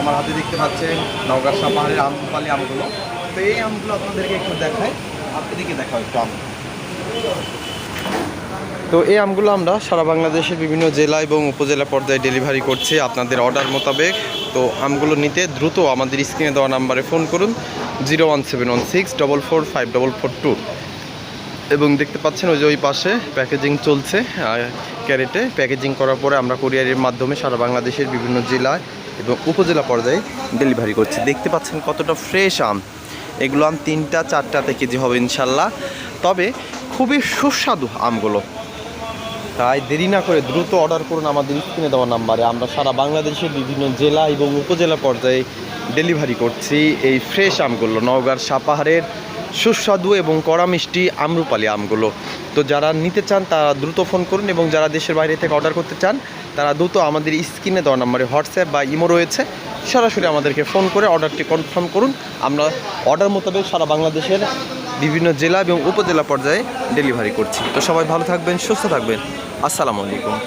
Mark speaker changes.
Speaker 1: আমার হাতে দেখতে পাচ্ছেন নওগাঁ পাহাড়ের আমপালি আমগুলো। তো এই আমগুলো আপনাদেরকে একটু দেখাই, আপনাদেরকে দেখাও একটু আম। তো এই আমগুলো আমরা সারা বাংলাদেশের বিভিন্ন জেলা এবং উপজেলা পর্যায়ে ডেলিভারি করছি আপনাদের অর্ডার মোতাবেক। তো আমগুলো নিতে দ্রুত আমাদের স্ক্রিনে দেওয়া নাম্বারে ফোন করুন, zero one seven one six double four five double four two. এবং দেখতে পাচ্ছেন ওই যে ওই পাশে প্যাকেজিং চলছে ক্যারেটে। প্যাকেজিং করার পরে আমরা কুরিয়ারের মাধ্যমে সারা বাংলাদেশের বিভিন্ন জেলায় এবং উপজেলা পর্যায়ে ডেলিভারি করছি। দেখতে পাচ্ছেন কতটা ফ্রেশ আম। এগুলো আম তিনটা চারটাতে কেজি হবে ইনশাল্লাহ। তবে খুবই সুস্বাদু আমগুলো। তাই দেরি না করে দ্রুত অর্ডার করুন আমাদের স্ক্রিনে দেওয়া নাম্বারে। আমরা সারা বাংলাদেশের বিভিন্ন জেলা এবং উপজেলা পর্যায়ে ডেলিভারি করছি এই ফ্রেশ আমগুলো। নওগাঁর সাপাহারের সুস্বাদু এবং কড়া মিষ্টি আমরুপালি আমগুলো। তো যারা নিতে চান, তারা দ্রুত ফোন করুন এবং যারা দেশের বাইরে থেকে অর্ডার করতে চান, তারা দ্রুত আমাদের স্ক্রিনে দেওয়া নাম্বারে হোয়াটসঅ্যাপ বা ইমো রয়েছে। সরাসরি আমাদেরকে ফোন করে অর্ডারটি কনফার্ম করুন। আমরা অর্ডার মোতাবেক সারা বাংলাদেশের বিভিন্ন জেলা এবং উপজেলা পর্যায়ে ডেলিভারি করছি। তো সবাই ভালো থাকবেন, সুস্থ থাকবেন। আসসালামু আলাইকুম।